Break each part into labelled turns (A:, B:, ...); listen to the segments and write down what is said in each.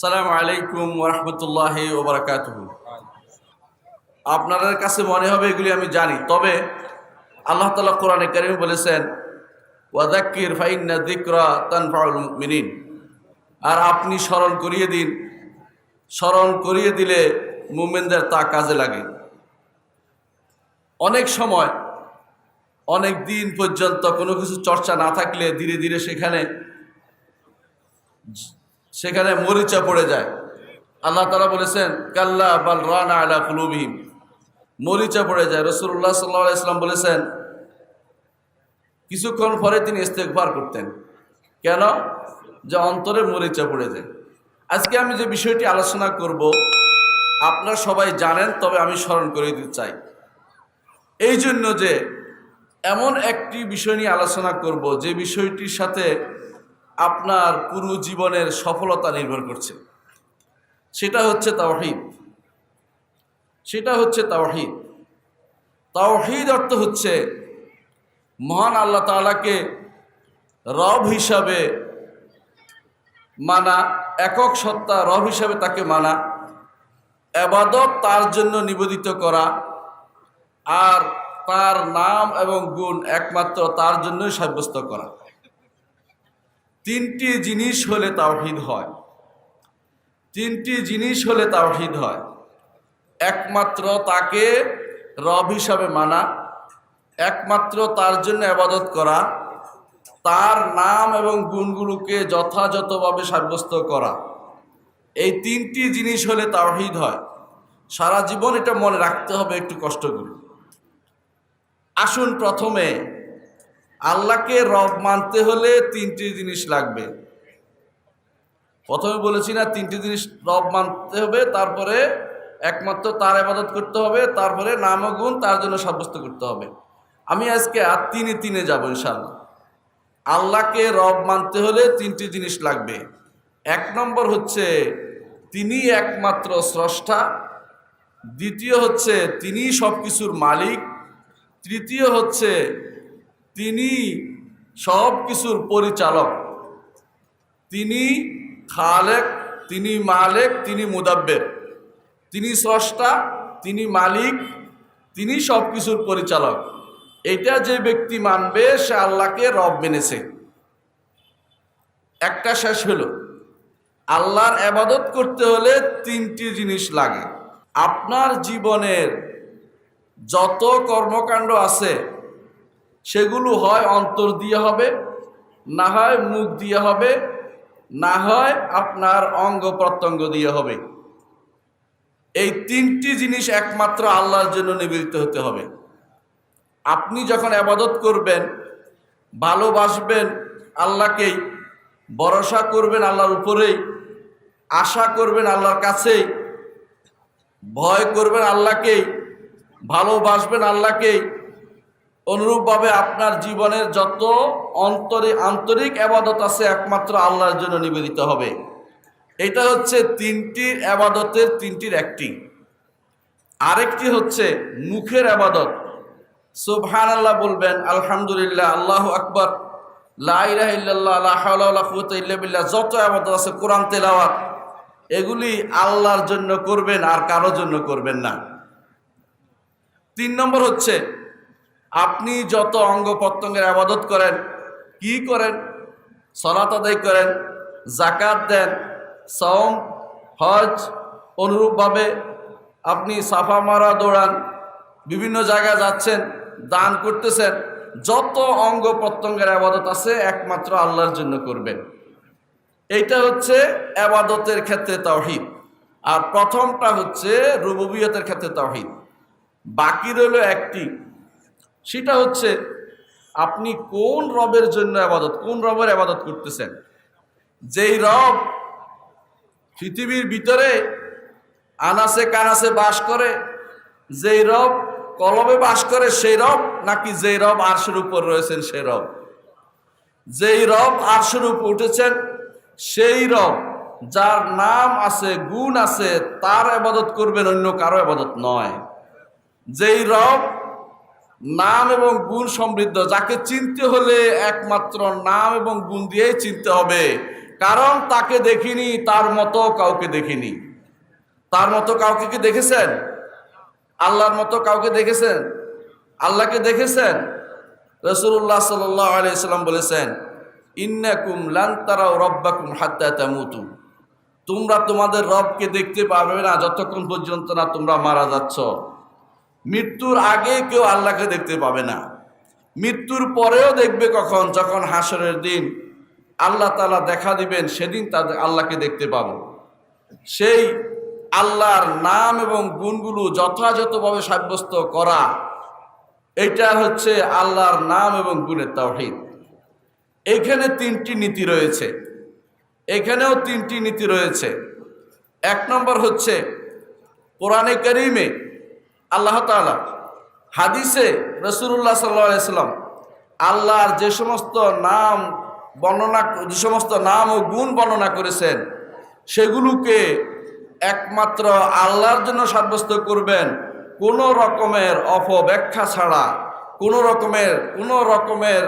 A: সালাম আলাইকুম ওরহমতুল্লাহ ওবরাকাত আপনাদের কাছে মনে হবে এগুলি আমি জানি, তবে আল্লাহ তালা কোরআনে কারিম বলেছেন ওয়াদাক্কির ফাইন্না দিকরা তানফাউল মিনিন আর আপনি স্মরণ করিয়ে দিন, স্মরণ করিয়ে দিলে মুমেনদের তা কাজে লাগে। অনেক সময়, অনেক দিন পর্যন্ত কোনো কিছু চর্চা না থাকলে ধীরে ধীরে সেখানে সেখানে মরিচা পড়ে যায়। আল্লাহ তারা বলেছেন, কাল্লা বাল রানা আলা কুলুবিহিম। মরিচা পড়ে যায়। রসুল্লাহ সাল্লাহ ইসলাম বলেছেন, কিছুক্ষণ পরে তিনি ইস্তেকবার করতেন। কেন? যে অন্তরে মরিচা পড়ে যায়। আজকে আমি যে বিষয়টি আলোচনা করব, আপনারা সবাই জানেন, তবে আমি স্মরণ করে দিতে চাই। এই জন্য যে এমন একটি বিষয় নিয়ে আলোচনা করব, যে বিষয়টির সাথে আপনার পুরো জীবনের সফলতা নির্ভর করছে। সেটা হচ্ছে তাওহিদ। সেটা হচ্ছে তাওহিদ। তাওহিদ অর্থ হচ্ছে মহান আল্লাহ তাআলাকে রব হিসাবে মানা, একক সত্তা রব হিসাবে তাকে মানা, এবাদত তার জন্য নিবেদিত করা আর তার নাম এবং গুণ একমাত্র তার জন্যই সাব্যস্ত করা। তিনটি জিনিস হলে তাওহিদ হয়। তিনটি জিনিস হলে তাওহিদ হয়। একমাত্র তাকে রব হিসাবে মানা, একমাত্র তার জন্য আবাদত করা, তার নাম এবং গুণগুলোকে যথাযথভাবে সাব্যস্ত করা। এই তিনটি জিনিস হলে তাওহিদ হয়। সারা জীবন এটা মনে রাখতে হবে, একটু কষ্ট করে। আসুন প্রথমে আল্লাহকে রব মানতে হলে তিনটি জিনিস লাগবে। প্রথমে বলেছি না, তিনটি জিনিস রব মানতে হবে, তারপরে একমাত্র তার আবাদত করতে হবে, তারপরে নাম গুণ তার জন্য সাব্যস্ত করতে হবে। আমি আজকে আর তিনে তিনে যাব ইনশাল্লাহ আল্লাহকে রব মানতে হলে তিনটি জিনিস লাগবে। এক নম্বর হচ্ছে, তিনি একমাত্র স্রষ্টা। দ্বিতীয় হচ্ছে তিনি সব কিছুর মালিক। তৃতীয় হচ্ছে তিনি সব কিছুর পরিচালক। তিনি খালেক, তিনি মালেক, তিনি মুদাব্বের। তিনি স্রষ্টা, তিনি মালিক, তিনি সব কিছুর পরিচালক। এটা যে ব্যক্তি মানবে, সে আল্লাহকে রব মেনেছে। একটা শেষ হলো। আল্লাহর আবাদত করতে হলে তিনটি জিনিস লাগে। আপনার জীবনের যত কর্মকাণ্ড আছে সেগুলো হয় অন্তর দিয়ে হবে, না হয় মুখ দিয়ে হবে, না হয় আপনার অঙ্গ প্রত্যঙ্গ দিয়ে হবে। এই তিনটি জিনিস একমাত্র আল্লাহর জন্য নিবেদিত হতে হবে। আপনি যখন আবাদত করবেন, ভালোবাসবেন আল্লাহকেই ভরসা করবেন আল্লাহর উপরেই, আশা করবেন আল্লাহর কাছেই, ভয় করবেন আল্লাহকেই, ভালোবাসবেন আল্লাহকেই অনুরূপভাবে আপনার জীবনের যত অন্তরে আন্তরিক আবাদত আছে, একমাত্র আল্লাহর জন্য নিবেদিত হবে। এটা হচ্ছে তিনটি আবাদতের তিনটির একটি। আরেকটি হচ্ছে মুখের আবাদত। সুবহান আল্লাহ বলবেন, আলহামদুলিল্লাহ, আল্লাহ আকবর লাহ যত আবাদত আছে, কোরআন, তেলাওয়াত, এগুলি আল্লাহর জন্য করবেন আর কারোর জন্য করবেন না। তিন নম্বর হচ্ছে আপনি যত অঙ্গ প্রত্যঙ্গের আবাদত করেন, কি করেন? সলাত আদায় করেন জাকাত দেন সম হজ, অনুরূপভাবে আপনি সাফা মারা দৌড়ান, বিভিন্ন জায়গায় যাচ্ছেন, দান করতেছেন, যত অঙ্গ প্রত্যঙ্গের আবাদত আছে একমাত্র আল্লাহর জন্য করবেন। এইটা হচ্ছে আবাদতের ক্ষেত্রে তাওহিদ। আর প্রথমটা হচ্ছে রুবুবিয়তের ক্ষেত্রে তাওহিদ। বাকি রইল একটি। সেটা হচ্ছে আপনি কোন রবের জন্য আবাদত, কোন রবের আবাদত করতেছেন? যেই রব পৃথিবীর ভিতরে আনাসে কানাসে বাস করে, যেই রব কলমে বাস করে সেই রব, নাকি যেই রব আরশের উপর রয়েছেন সেই রব? যেই রব আরশের উপর উঠেছেন সেই রব, যার নাম আছে, গুণ আছে, তার আবাদত করবেন অন্য কারও আবাদত নয়। যেই রব নাম এবং গুণ সমৃদ্ধ। যাকে চিনতে হলে একমাত্র নাম এবং গুণ দিয়েই চিনতে হবে। কারণ তাকে দেখিনি, তার মতো কাউকে দেখিনি। তার মতো কাউকে কি দেখেছেন? আল্লাহর মতো কাউকে দেখেছেন? আল্লাহকে দেখেছেন? রসুল্লাহ সাল্লাম বলেছেন, ইন্নাকুম লান্তারাও রব্বাকুম হাত্তা তামুতু। তোমরা তোমাদের রবকে দেখতে পাবে না, যতক্ষণ পর্যন্ত না তোমরা মারা যাচ্ছ। মৃত্যুর আগে কেউ আল্লাহকে দেখতে পাবে না। মৃত্যুর পরেও দেখবে কখন? যখন হাসরের দিন আল্লাহ তালা দেখা দিবেন, সেদিন তাদের আল্লাহকে দেখতে পাব। সেই আল্লাহর নাম এবং গুণগুলো যথাযথভাবে সাব্যস্ত করা, এটা হচ্ছে আল্লাহর নাম এবং গুণের তাওহিদ। এখানে তিনটি নীতি রয়েছে। এখানেও তিনটি নীতি রয়েছে। এক নম্বর হচ্ছে, কোরআনে করিমে আল্লাহ তাআলা হাদিসে রসুল্লাহ সাল্লাম আল্লাহর যে সমস্ত নাম বর্ণনা, যে সমস্ত নাম ও গুণ বর্ণনা করেছেন, সেগুলোকে একমাত্র আল্লাহর জন্য সাব্যস্ত করবেন। কোনো রকমের অপব্যাখ্যা ছাড়া, কোনো রকমের কোনো রকমের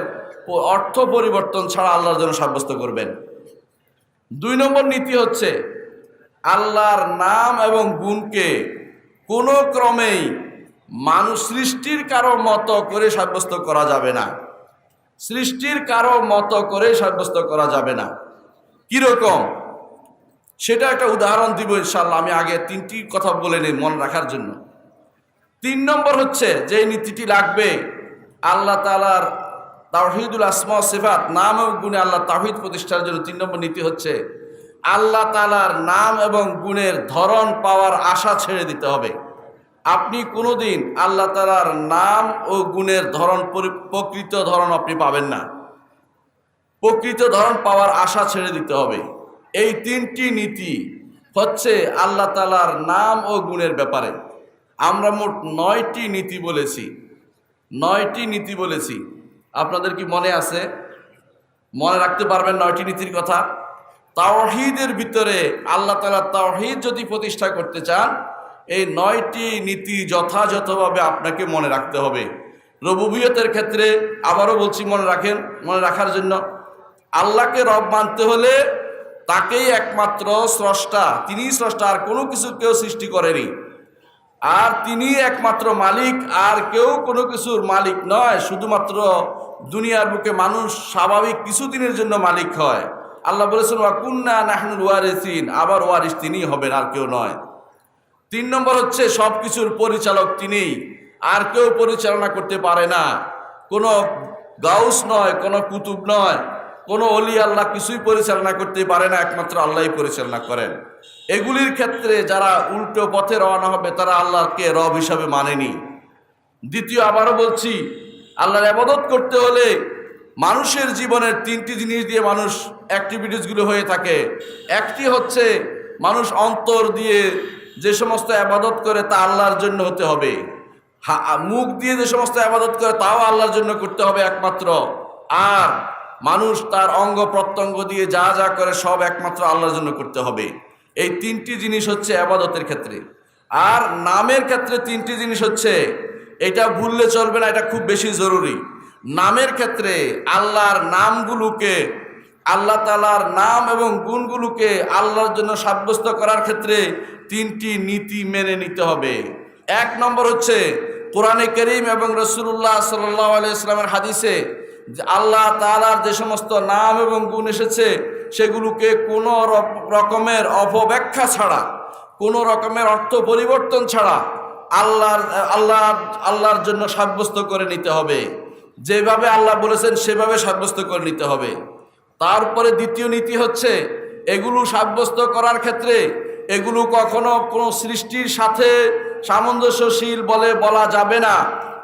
A: অর্থ পরিবর্তন ছাড়া আল্লাহর জন্য সাব্যস্ত করবেন। দুই নম্বর নীতি হচ্ছে, আল্লাহর নাম এবং গুণকে কোনো ক্রমেই মানুষ সৃষ্টির কারও মতো করে সাব্যস্ত করা যাবে না। সৃষ্টির কারও মতো করে সাব্যস্ত করা যাবে না। কীরকম? সেটা একটা উদাহরণ দিব ইনশাল্লাহ আমি আগে তিনটি কথা বলে নিই মনে রাখার জন্য। তিন নম্বর হচ্ছে যে নীতিটি লাগবে, আল্লাহ তালার তাওহিদুল আসমা সেফাত নাম গুণে আল্লাহ তাহিদ প্রতিষ্ঠার জন্য তিন নম্বর নীতি হচ্ছে আল্লাহ তালার নাম এবং গুণের ধরন পাওয়ার আশা ছেড়ে দিতে হবে। আপনি কোনোদিন আল্লাহ তালার নাম ও গুণের ধরন প্রকৃত ধরন আপনি পাবেন না। প্রকৃত ধরন পাওয়ার আশা ছেড়ে দিতে হবে। এই তিনটি নীতি হচ্ছে আল্লাহ তালার নাম ও গুণের ব্যাপারে। আমরা মোট নয়টি নীতি বলেছি। নয়টি নীতি বলেছি। আপনাদের কি মনে আছে? মনে রাখতে পারবেন নয়টি নীতির কথা। তাওহিদের ভিতরে আল্লাহ তালা তাওহিদ যদি প্রতিষ্ঠা করতে চান, এই নয়টি নীতি যথাযথভাবে আপনাকে মনে রাখতে হবে। রবুবিয়তের ক্ষেত্রে আবারও বলছি, মনে রাখেন, মনে রাখার জন্য আল্লাহকে রব মানতে হলে তাকেই একমাত্র স্রষ্টা, তিনিই স্রষ্টা, আর কোনো কিছু কেউ সৃষ্টি করেনি। আর তিনি একমাত্র মালিক, আর কেউ কোনো কিছুর মালিক নয়, শুধুমাত্র দুনিয়ার বুকে মানুষ স্বাভাবিক কিছুদিনের জন্য মালিক হয়। আল্লাহ বলেছেন ওয়াকুন্না নাহনুল ওয়ারিসিন। আবার ওয়ারিস তিনিই হবেন, আর কেউ নয়। তিন নম্বর হচ্ছে সব কিছুর পরিচালক তিনিই। আর কেউ পরিচালনা করতে পারে না। কোনো গাউস নয়, কোনো কুতুব নয়, কোনো অলি আল্লাহ কিছুই পরিচালনা করতে পারে না, একমাত্র আল্লাহই পরিচালনা করেন। এগুলির ক্ষেত্রে যারা উল্টো পথে রওনা হবে, তারা আল্লাহকে রব হিসাবে মানেনি। দ্বিতীয় আবারও বলছি, আল্লাহর আবাদত করতে হলে মানুষের জীবনের তিনটি জিনিস দিয়ে মানুষ অ্যাক্টিভিটিসগুলো হয়ে থাকে। একটি হচ্ছে মানুষ অন্তর দিয়ে যে সমস্ত আবাদত করে তা আল্লাহর জন্য হতে হবে। মুখ দিয়ে যে সমস্ত আবাদত করে তাও আল্লাহর জন্য করতে হবে একমাত্র। আর মানুষ তার অঙ্গ প্রত্যঙ্গ দিয়ে যা যা করে সব একমাত্র আল্লাহর জন্য করতে হবে। এই তিনটি জিনিস হচ্ছে আবাদতের ক্ষেত্রে। আর নামের ক্ষেত্রে তিনটি জিনিস হচ্ছে, এটা ভুললে চলবে না, এটা খুব বেশি জরুরি। নামের ক্ষেত্রে আল্লাহর নামগুলোকে, আল্লাহ তালার নাম এবং গুণগুলোকে আল্লাহর জন্য সাব্যস্ত করার ক্ষেত্রে তিনটি নীতি মেনে নিতে হবে। এক নম্বর হচ্ছে কোরআনে করিম এবং রসুল্লাহ সাল্লাহ আলাইসলামের হাদিসে আল্লাহ তালার যে সমস্ত নাম এবং গুণ এসেছে, সেগুলোকে কোনো রকমের অপব্যাখ্যা ছাড়া, কোনো রকমের অর্থ পরিবর্তন ছাড়া আল্লাহর, আল্লাহ, আল্লাহর জন্য সাব্যস্ত করে নিতে হবে। যেভাবে আল্লাহ বলেছেন, সেভাবে সাব্যস্ত করে নিতে হবে। তারপরে দ্বিতীয় নীতি হচ্ছে, এগুলো সাব্যস্ত করার ক্ষেত্রে এগুলো কখনো কোনো সৃষ্টির সাথে সামঞ্জস্যশীল বলে বলা যাবে না।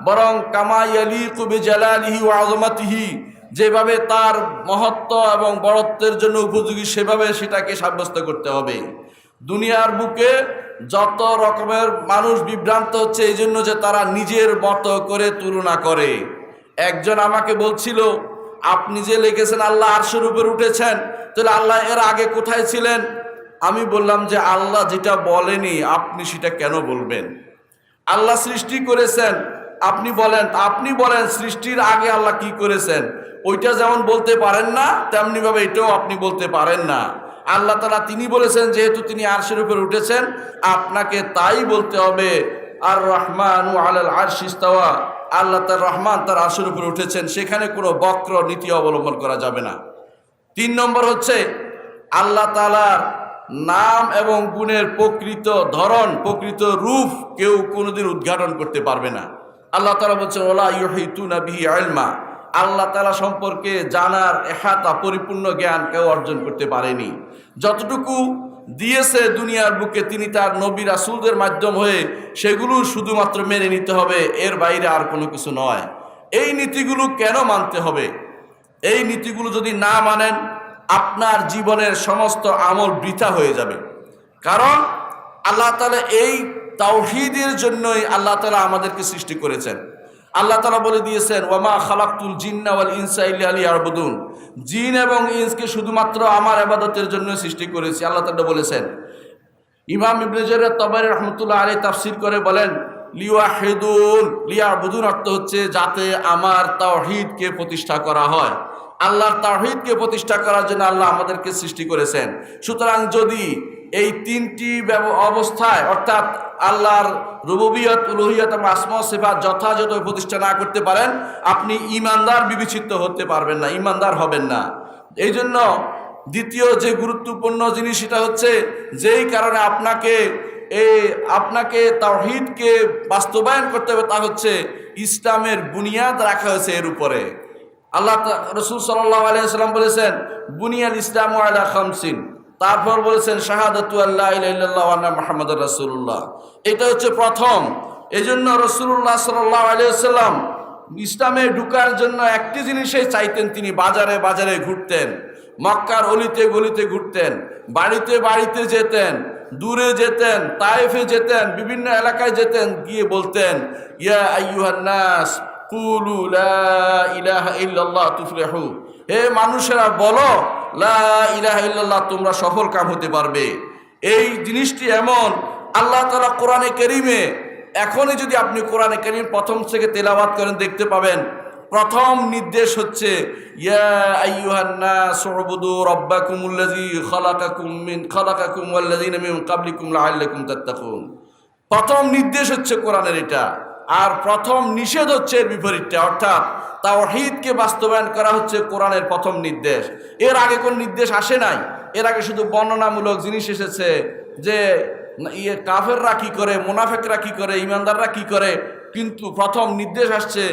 A: বরং কামাইয়ালি কুবি জালালিহি ও আজমাতিহি যেভাবে তার মহত্ব এবং বড়ত্বের জন্য উপযোগী, সেভাবে সেটাকে সাব্যস্ত করতে হবে। দুনিয়ার বুকে যত রকমের মানুষ বিভ্রান্ত হচ্ছে, এই জন্য যে তারা নিজের মতো করে তুলনা করে। একজন আমাকে বলছিল, আপনি যে লিখেছেন আল্লাহ আরশের উপর উঠেছেন, তাহলে আল্লাহ এর আগে কোথায় ছিলেন? আমি বললাম যে, আল্লাহ যেটা বলেনি, আপনি সেটা কেন বলবেন? আল্লাহ সৃষ্টি করেছেন, আপনি বলেন আপনি বলেন, সৃষ্টির আগে আল্লাহ কি করেছেন? ওইটা যেমন বলতে পারেন না তেমনি ভাবে এটাও আপনি বলতে পারেন না। আল্লাহ তালা তিনি বলেছেন, যেহেতু তিনি আরশের উপর উঠেছেন, আপনাকে তাই বলতে হবে, আর রহমান আলাল আরশিস্তাওয়া আল্লাহ তার রহমান তার আরশের উপরে উঠেছেন, সেখানে কোনো বক্র নীতি অবলম্বন করা যাবে না। তিন নম্বর হচ্ছে, আল্লাহ তালার নাম এবং গুণের প্রকৃত ধরন, প্রকৃত রূপ কেউ কোনোদিন উদ্ঘাটন করতে পারবে না। আল্লাহ তালা বলছেন ওলা বিহি আলমা আল্লাহ তালা সম্পর্কে জানার এহাতা পরিপূর্ণ জ্ঞান কেউ অর্জন করতে পারেনি। যতটুকু দিয়েছে দুনিয়ার বুকে তিনি তার নবী রাসুলদের মাধ্যম হয়ে, সেগুলো শুধুমাত্র মেনে নিতে হবে, এর বাইরে আর কোনো কিছু নয়। এই নীতিগুলো কেন মানতে হবে? এই নীতিগুলো যদি না মানেন, আপনার জীবনের সমস্ত আমল বৃথা হয়ে যাবে। কারণ আল্লাহ তালা এই তাওহিদের জন্যই আল্লাহ তালা আমাদেরকে সৃষ্টি করেছেন। আল্লাহ তালা বলে দিয়েছেন ওমা খালাক্তুল জিন্নাওয়াল ইনসা ইল্লা আলী আরবুদুন জিন এবং ইন্সকে শুধুমাত্র আমার আবাদতের জন্য সৃষ্টি করেছি। আল্লাহ তালা বলেছেন, ইমাম ইবনেজর তবারি রহমতুল্লাহ আলী তাফসির করে বলেন লিওয়া হেদুল লিয়া বুদুন অর্থ হচ্ছে যাতে আমার তাওহিদকে প্রতিষ্ঠা করা হয়। আল্লাহর তাওহিদকে প্রতিষ্ঠা করার জন্য আল্লাহ আমাদেরকে সৃষ্টি করেছেন। সুতরাং যদি এই তিনটি অবস্থায়, অর্থাৎ আল্লাহর রুববিয়ত, উলুহিয়ত এবং আসমা সেফাত যথাযথ প্রতিষ্ঠা না করতে পারেন, আপনি ইমানদার বিবেচিত হতে পারবেন না, ইমানদার হবেন না। এই জন্য দ্বিতীয় যে গুরুত্বপূর্ণ জিনিস সেটা হচ্ছে, যেই কারণে আপনাকে এই আপনাকে তাওহিদকে বাস্তবায়ন করতে হবে তা হচ্ছে, ইসলামের বুনিয়াদ রাখা হয়েছে এর উপরে। আল্লাহ রসুল সাল্লাহ আলিয়াল্লাম বলেছেন বুনিয়াদ ইসলাম আলা খামসিন। তারপর বলেছেন, শাহাদাতু আল্লাহ আন্না মোহাম্মদ রাসূলুল্লাহ। এটা হচ্ছে প্রথম। এই জন্য রসুল্লাহ সাল্লাহ আলিয়াল্লাম ইসলামে ঢুকার জন্য একটি জিনিসই চাইতেন তিনি, বাজারে বাজারে ঘুরতেন, মক্কার অলিতে গলিতে ঘুরতেন, বাড়িতে বাড়িতে যেতেন, দূরে যেতেন তাইফে যেতেন, বিভিন্ন এলাকায় যেতেন, গিয়ে বলতেন, ইয়া আইয়ুহান নাস, কুলু লা ইলাহা ইল্লাল্লাহ হে মানুষেরা, বলো লা তোমরা সফল কাম হতে পারবে। এই জিনিসটি এমন, আল্লাহ তালা কোরআনে কারীমে, এখনই যদি আপনি কোরআনে কারীম প্রথম থেকে তেলাওয়াত করেন, দেখতে পাবেন। প্রথম নির্দেশ হচ্ছে প্রথম নির্দেশ হচ্ছে কোরআনের এটা। আর প্রথম নিষেধ হচ্ছে এর বিপরীতটা, অর্থাৎ তাওহীদকে বাস্তবায়ন করা হচ্ছে কোরআনের প্রথম নির্দেশ। এর আগে কোন নির্দেশ আসে নাই? এর আগে শুধু বর্ণনামূলক জিনিস এসেছে যে ইয়ে কাফেররা কি করে, মুনাফেকরা কি করে, ইমানদাররা কি করে, কিন্তু প্রথম নির্দেশ আসছে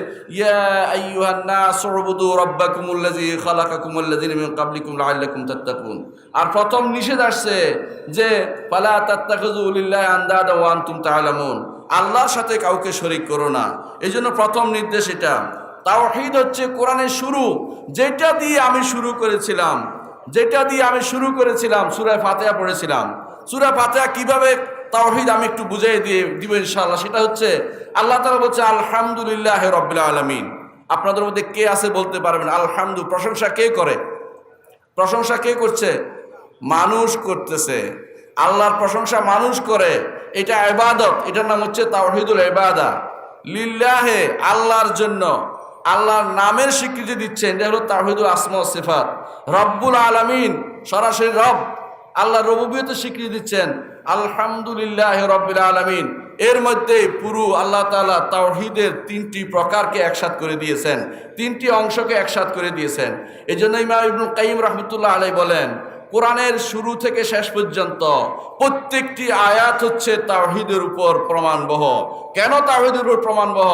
A: আর প্রথম নিষেধ আসছে যে আনদাদা আল্লাহর সাথে কাউকে শরীক করো না। এই জন্য প্রথম নির্দেশ এটা। তাওহীদ হচ্ছে কোরআনের শুরু। যেটা দিয়ে আমি শুরু করেছিলাম, যেটা দিয়ে আমি শুরু করেছিলাম, সূরা ফাতিহা পড়েছিলাম। সূরা ফাতিহা কীভাবে তাওহিদ আমি একটু বুঝিয়ে দিয়ে দিব ইনশাআল্লাহ, সেটা হচ্ছে আল্লাহ তাআলা বলছে, আলহামদুলিল্লাহ রাব্বিল আলামিন। আপনাদের মধ্যে কে আছে বলতে পারবেন? আলহামদু প্রশংসা কে করে? প্রশংসা কে করছে? মানুষ করতেছে। আল্লাহর প্রশংসা মানুষ করে। এটা ইবাদত। এটার নাম হচ্ছে তাওহিদুল ইবাদা। লিল্লাহে, আল্লাহর জন্য। আল্লাহর নামের স্বীকৃতি দিচ্ছেন এটা হলো তাওহীদুল আসমা সিফাত। রব্বুল আলামিন, সরাসরি রব আল্লাহ রবুবিয়তের স্বীকৃতি দিচ্ছেন, আলহামদুলিল্লাহ রব্বিল আলমিন। এর মধ্যে পুরু আল্লাহ তালা তাওহিদের তিনটি প্রকারকে একসাথ করে দিয়েছেন, তিনটি অংশকে একসাথ করে দিয়েছেন। এই জন্য ইমাম ইবনুল কাইম রহমতুল্লাহ আলাই বলেন কোরআনের শুরু থেকে শেষ পর্যন্ত প্রত্যেকটি আয়াত হচ্ছে তাওহিদের উপর প্রমাণবহ। কেন তাওহিদের উপর প্রমাণবহ?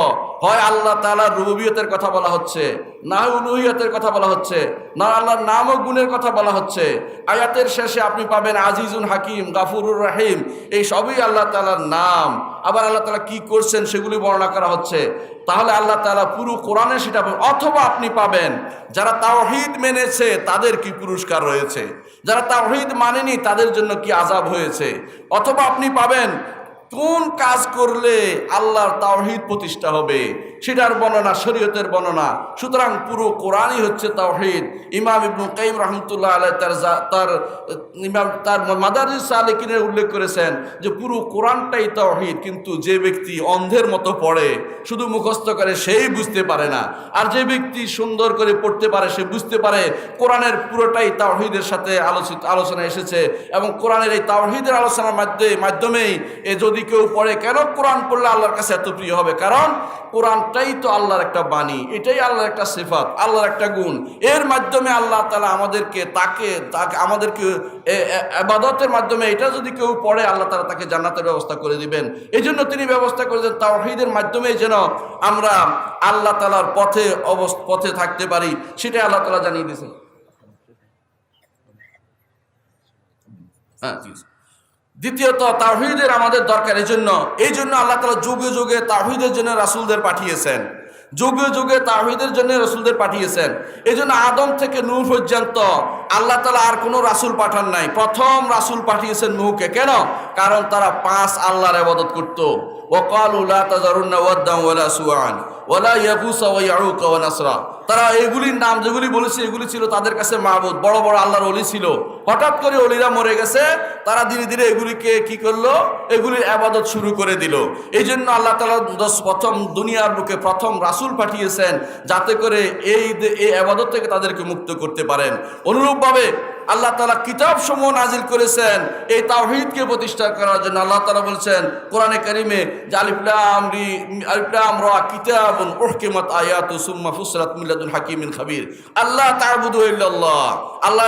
A: হয় আল্লাহ তাআলার রুবুবিয়তের কথা বলা হচ্ছে, না উলুহিয়তের কথা বলা হচ্ছে, না আল্লাহর নাম ও গুণের কথা বলা হচ্ছে। আয়াতের শেষে আপনি পাবেন আজিজুল হাকিম, গাফুরুর রাহিম, এই সবই আল্লাহ তালার নাম। আবার আল্লাহ তালা কি করছেন সেগুলি বর্ণনা করা হচ্ছে। তাহলে আল্লাহ তালা পুরো কোরআনে সেটা। অথবা আপনি পাবেন। যারা তাওহিদ মেনেছে তাদের কি পুরস্কার রয়েছে? যারা তাওহিদ মানেনি তাদের জন্য কি আজাব হয়েছে? অথবা আপনি পাবেন, কোন কাজ করলে আল্লাহর তাওহিদ প্রতিষ্ঠা হবে? সেটার বর্ণনা, শরীয়তের বর্ণনা। সুতরাং পুরো কোরআনই হচ্ছে তাওহিদ। ইমাম ইবনু কাইম রহমতুল্লাহ আলাই তার তার, ইমাম, তার মাদারিস সালেকিনের উল্লেখ করেছেন যে পুরো কোরআনটাই তাওহিদ, কিন্তু যে ব্যক্তি অন্ধের মতো পড়ে, শুধু মুখস্থ করে সেই বুঝতে পারে না। আর যে ব্যক্তি সুন্দর করে পড়তে পারে, সে বুঝতে পারে কোরআনের পুরোটাই তাওহিদের সাথে আলোচিত, আলোচনা এসেছে এবং কোরআনের এই তাওহিদের আলোচনার মাধ্যমে, মাধ্যমেই এ যদি কেউ পড়ে, কেন কোরআন পড়লে আল্লাহর কাছে এত প্রিয় হবে? কারণ কোরআনটাই তো আল্লাহর একটা বাণী, এটাই আল্লাহর একটা সিফাত, আল্লাহর একটা গুণ। এর মাধ্যমে আল্লাহ তালা আমাদেরকে তাকে তাকে, আমাদেরকে আবাদতের মাধ্যমে এটা যদি কেউ পড়ে, আল্লাহ তালা তাকে জান্নাতের ব্যবস্থা করে দিবেন। এই জন্য তিনি ব্যবস্থা করেছেন তাওহিদের মাধ্যমে যেন আমরা আল্লাহ তালার পথে অবস্থ, পথে থাকতে পারি, সেটাই আল্লাহ তালা জানিয়ে দিয়েছেন। হ্যাঁ। দ্বিতীয়ত তাহিদের আমাদের দরকার। এই জন্য এই জন্য আল্লাহ তালা যুগে যুগে তাহিদের জন্য রাসুলদের পাঠিয়েছেন। যুগে যুগে তাহিদের জন্য রসুলদের পাঠিয়েছেন। এই জন্য আদম থেকে নূহ পর্যন্ত আল্লাহ তালা আর কোনো রাসুল পাঠান নাই। প্রথম রাসুল পাঠিয়েছেন নূহকে। কেন? কারণ তারা পাঁচ আল্লাহর আবাদত করত। ওকাল উল্লাহ তাজারুন্না ওয়াদ্দাম ওয়ালা সুয়ান ওয়া নাসরা। তারা এগুলির নাম যেগুলি বলেছে, এগুলি ছিল তাদের কাছে মাহবুদ বড় বড় আল্লাহর অলি ছিল। হঠাৎ করে অলিরা মরে গেছে। তারা ধীরে ধীরে এগুলিকে কি করল? এগুলির আবাদত শুরু করে দিল। এই জন্য আল্লাহ তালা প্রথম দুনিয়ার বুকে প্রথম রাসুল পাঠিয়েছেন যাতে করে এই এই আবাদত থেকে তাদেরকে মুক্ত করতে পারেন। অনুরূপভাবে আল্লাহ তালা কিতাব সমূহ নাজিল করেছেন, এই তাওহিদকে প্রতিষ্ঠা করার জন্য আল্লাহ তালা বলছেন, কোরআনে কারিমে যে আলিফলাম আয়াতু হাকিমিন খাবির। আল্লাহ আল্লাহ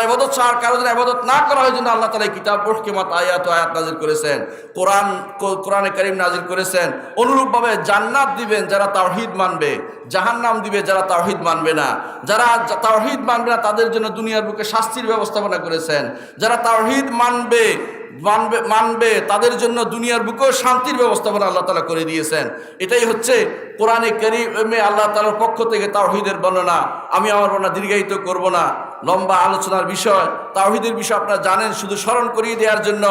A: কারও যেন না করা হয় জন্য আল্লাহ তালা কিতাব আয়াত আয়াত নাজিল করেছেন। কোরআন কোরআনে কারিম নাজিল করেছেন। অনুরূপভাবে জান্নাত দিবেন যারা তাওহিদ মানবে, জাহান্নাম দিবে যারা তাওহিদ মানবে না। যারা তাওহিদ মানবে না, তাদের জন্য দুনিয়ার বুকে শাস্তির ব্যবস্থাপনা করেছেন, যারা তাওহিদ মানবে মানবে মানবে, তাদের জন্য দুনিয়ার বুকেও শান্তির ব্যবস্থাপনা আল্লাহ তালা করে দিয়েছেন। এটাই হচ্ছে কোরআনে করিমে আল্লাহ তালার পক্ষ থেকে তাওহিদের বর্ণনা। আমি আমার বর্ণনা দীর্ঘায়িত করব না। লম্বা আলোচনার বিষয় তাওহিদের বিষয় আপনারা জানেন, শুধু স্মরণ করিয়ে দেওয়ার জন্য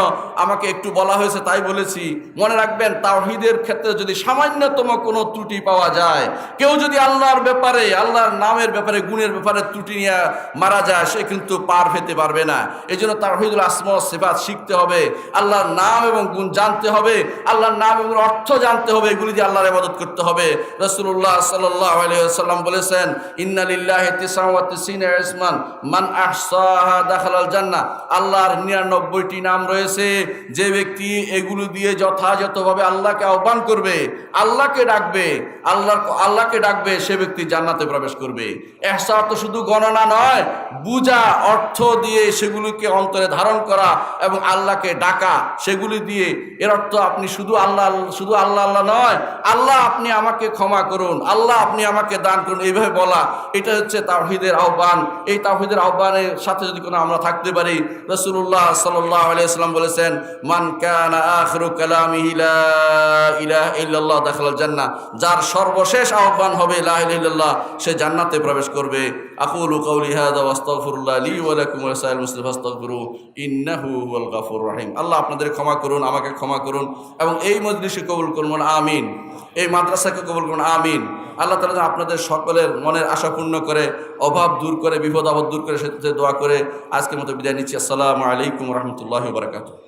A: আমাকে একটু বলা হয়েছে, তাই বলেছি। মনে রাখবেন, তাওহিদের ক্ষেত্রে যদি সামান্যতম কোনো ত্রুটি পাওয়া যায়, কেউ যদি আল্লাহর ব্যাপারে, আল্লাহর নামের ব্যাপারে, গুণের ব্যাপারে ত্রুটি নিয়ে মারা যায়, সে কিন্তু পার পেতে পারবে না। এই জন্য তাওহিদুল আসমা সেবাত শিখতে হবে, আল্লাহর নাম এবং গুণ জানতে হবে, আল্লাহর নাম এবং অর্থ জানতে হবে, এগুলি দিয়ে আল্লাহর ইবাদত করতে হবে। রসুল্লাহ সাল্লাম বলেছেন, ইন্নালিল্লাহ ইসমান, মান আহসাহা দাখালাল জান্নাহ। আল্লাহর নিরানব্বইটি নাম রয়েছে। যে ব্যক্তি এগুলো দিয়ে যথাযথভাবে আল্লাহকে আহ্বান করবে, আল্লাহকে ডাকবে আল্লাহ আল্লাহকে ডাকবে, সে ব্যক্তি জান্নাতে প্রবেশ করবে। এহসা অর্থ শুধু গণনা নয়, বুঝা, অর্থ দিয়ে সেগুলিকে অন্তরে ধারণ করা এবং আল্লাহকে ডাকা, সেগুলি দিয়ে। এর অর্থ আপনি শুধু আল্লাহ শুধু আল্লাহ আল্লাহ নয়, আল্লাহ আপনি আমাকে ক্ষমা করুন, আল্লাহ আপনি আমাকে দান করুন, এইভাবে বলা। এটা হচ্ছে তাওহিদের আহ্বান। এই তাওহিদের আহ্বানের সাথে যদি কোনো আমরা থাকতে পারি। রসুল্লাহ সাল্লাহ আলিয়াল্লাম বলেছেন, মান ইল্লাল্লাহ জান্নাহ। যার সর্বশেষ আহ্বান হবে, লা ইলাহা ইল্লাল্লাহ, সে জান্নাতে প্রবেশ করবে। আল্লাহ আপনাদের ক্ষমা করুন, আমাকে ক্ষমা করুন এবং এই মজলিসে কবুল করুন আমিন। এই মাদ্রাসাকে কবুল করুন, আমিন। আল্লাহ তালা আপনাদের সকলের মনের আশা পূর্ণ করে, অভাব দূর করে, বিপদ আপদ দূর করে সে দোয়া করে আজকের মতো বিদায় নিচ্ছি। আসসালামু আলাইকুম রহমতুল্লাহ বারকাতুহ।